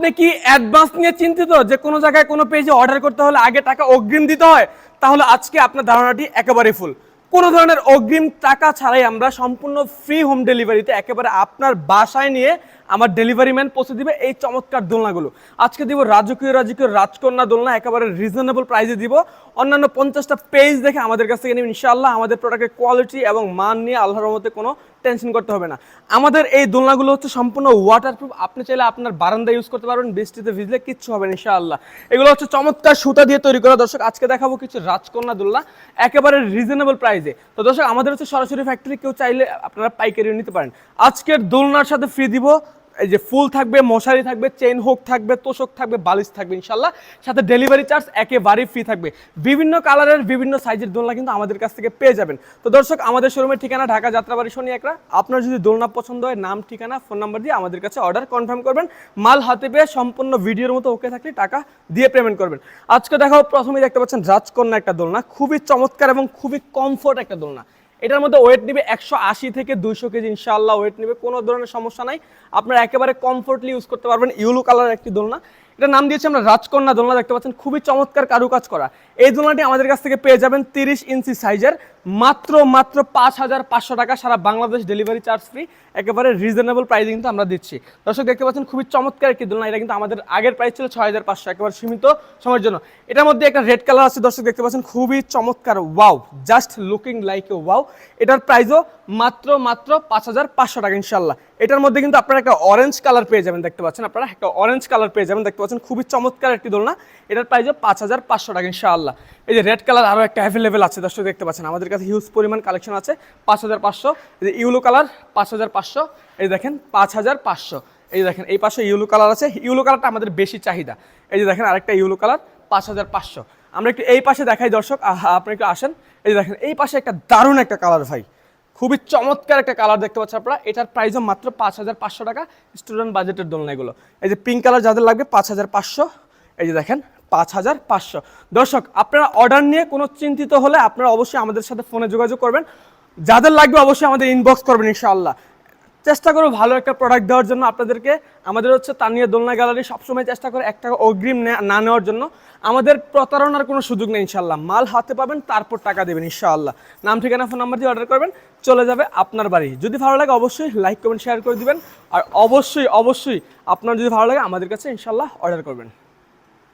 আপনি কি অ্যাডভান্স নিয়ে চিন্তিত যে কোনো জায়গায় কোনো পেজে অর্ডার করতে হলে আগে টাকা অগ্রিম দিতে হয়? তাহলে আজকে আপনার ধারণাটি একেবারে ফুল কোনো ধরনের অগ্রিম টাকা ছাড়াই আমরা সম্পূর্ণ ফ্রি হোম ডেলিভারিতে একেবারে আপনার বাসায় নিয়ে আমার ডেলিভারি ম্যান পৌঁছে দিবে এই চমৎকার দোলনাগুলো। আজকে দিব রাজকীয় রাজকীয়, রাজকন্যা দোলনা, একেবারে রিজনেবল প্রাইসে দিব। অন্যান্য পঞ্চাশটা পেজ দেখে আমাদের কাছ থেকে নিন ইনশাআল্লাহ আমাদের প্রোডাক্টের কোয়ালিটি এবং মান নিয়ে আল্লাহর মধ্যে কোনো টেনশন করতে হবে না। আমাদের এই দোলনাগুলো হচ্ছে সম্পূর্ণ ওয়াটারপ্রুফ আপনি চাইলে আপনার বারান্দা ইউজ করতে পারবেন, বৃষ্টিতে ভিজলে কিচ্ছু হবে না, ইনশাআল্লাহ। এগুলো হচ্ছে চমৎকার সুতা দিয়ে তৈরি করা। দর্শক, আজকে দেখাবো কিছু রাজকন্যা দোলনা, একেবারে রিজনেবল প্রাইসে তো দর্শক, আমাদের হচ্ছে সরাসরি ফ্যাক্টরি কেউ চাইলে আপনারা পাইকারিও নিতে পারেন। আজকের দোলনার সাথে ফ্রি দিব এই যে ফুল থাকবে, মশারি থাকবে চেইন হোক থাকবে, তোষক থাকবে, বালিশ থাকবে ইনশাল্লাহ। সাথে ডেলিভারি চার্জ একেবারেই ফ্রি থাকবে। বিভিন্ন কালারের বিভিন্ন সাইজের দোলনা কিন্তু আমাদের কাছ থেকে পেয়ে যাবেন। তো দর্শক, আমাদের শোরুমের ঠিকানা ঢাকা যাত্রাবাড়ি শনি একরা আপনার যদি দোলনা পছন্দ হয়, নাম, ঠিকানা ফোন নাম্বার দিয়ে আমাদের কাছে অর্ডার কনফার্ম করবেন। মাল হাতে পেয়ে সম্পূর্ণ ভিডিওর মতো ওকে থাকলে টাকা দিয়ে পেমেন্ট করবেন। আজকে দেখাও প্রথমেই দেখতে পাচ্ছেন রাজকন্যা একটা দোলনা। খুবই চমৎকার এবং খুবই কমফোর্ট একটা দোলনা। এটার মধ্যে ওয়েট নিবে একশো আশি থেকে দুইশো কেজি ইনশাল্লাহ ওয়েট নিবে, কোনো ধরনের সমস্যা নাই। আপনারা একেবারে কমফোর্টলি ইউজ করতে পারবেন। ইউলো কালার একটি দোলনা। এটার নাম দিয়েছি আমরা রাজকন্যা দোলনা, দেখতে পাচ্ছেন? খুবই চমৎকার কারুকাজ করা। এই দোলনাটি আমাদের কাছ থেকে পেয়ে যাবেন তিরিশ ইঞ্চি সাইজের, মাত্র মাত্র পাঁচ হাজার পাঁচশো টাকা সারা বাংলাদেশ ডেলিভারি চার্জ ফ্রি, একেবারে রিজনেবল প্রাইসে কিন্তু আমরা দিচ্ছি। দর্শক, দেখতে পাচ্ছেন, খুবই চমৎকার একটি দোলনা, এটা কিন্তু আমাদের আগের প্রাইস ছিল ছয় হাজার পাঁচশো, একেবারে সীমিত সময়ের জন্য। এটার মধ্যে একটা রেড কালার আছে, দর্শক, দেখতে পাচ্ছেন, খুবই চমৎকার wow just looking like a wow এটার প্রাইসও মাত্র মাত্র পাঁচ হাজার পাঁচশো টাকা ইনশাল্লাহ এটার মধ্যে কিন্তু আপনারা একটা অরেঞ্জ কালার পেয়ে যাবেন দেখতে পাচ্ছেন আপনারা। একটা অরেঞ্জ কালার পেয়ে যাবেন দেখতে পাচ্ছেন। খুবই চমৎকার একটি দোলনা। এটার প্রাইসও পাঁচ হাজার পাঁচশো টাকা ইনশাআল্লাহ। এই যে রেড কালার আরও একটা অ্যাভেলেবেল আছে, দর্শক দেখতে পাচ্ছেন। আমাদের কাছে হিউজ পরিমাণ কালেকশন আছে, পাঁচ হাজার পাঁচশো। এই যে ইউলো কালার পাঁচ হাজার পাঁচশো। এই দেখেন, পাঁচ হাজার পাঁচশো। এই দেখেন, এই পাশে ইউলো কালার আছে। ইউলো কালারটা আমাদের বেশি চাহিদা। এই যে দেখেন, আরেকটা ইউলো কালার পাঁচ হাজার পাঁচশো। আমরা একটু এই পাশে দেখাই দর্শক। আপনি একটু আসেন। এই যে দেখেন, এই পাশে একটা দারুণ একটা কালার ভাই। খুবই চমৎকার একটা কালার দেখতে পাচ্ছেন আপনারা। এটার প্রাইসও মাত্র পাঁচ হাজার পাঁচশো টাকা। স্টুডেন্ট বাজেটের দোলনা এগুলো। এই যে পিঙ্ক কালার যাদের লাগবে, পাঁচ হাজার পাঁচশো। এই যে দেখেন, পাঁচ হাজার পাঁচশো। দর্শক, আপনারা অর্ডার নিয়ে কোনো চিন্তিত হলে আপনারা অবশ্যই আমাদের সাথে ফোনে যোগাযোগ করবেন। যাদের লাগবে অবশ্যই আমাদের ইনবক্স করবেন, ইনশাআল্লাহ। চেষ্টা করব ভালো একটা প্রোডাক্ট দেওয়ার জন্য আপনাদেরকে। আমাদের হচ্ছে তানিয়া দোলনা গ্যালারি সবসময় চেষ্টা করে একটা অগ্রিম নে- নেওয়ার জন্য। আমাদের প্রতারণার কোনো সুযোগ নেই ইনশাল্লাহ মাল হাতে পাবেন, তারপর টাকা দেবেন ইনশাআল্লাহ। নাম, ঠিকানা ফোন নাম্বার দিয়ে অর্ডার করবেন, চলে যাবে আপনার বাড়ি। যদি ভালো লাগে অবশ্যই লাইক কমেন্ট শেয়ার করে দিবেন। আর অবশ্যই অবশ্যই আপনার যদি ভালো লাগে আমাদের কাছে ইনশাল্লাহ অর্ডার করবেন।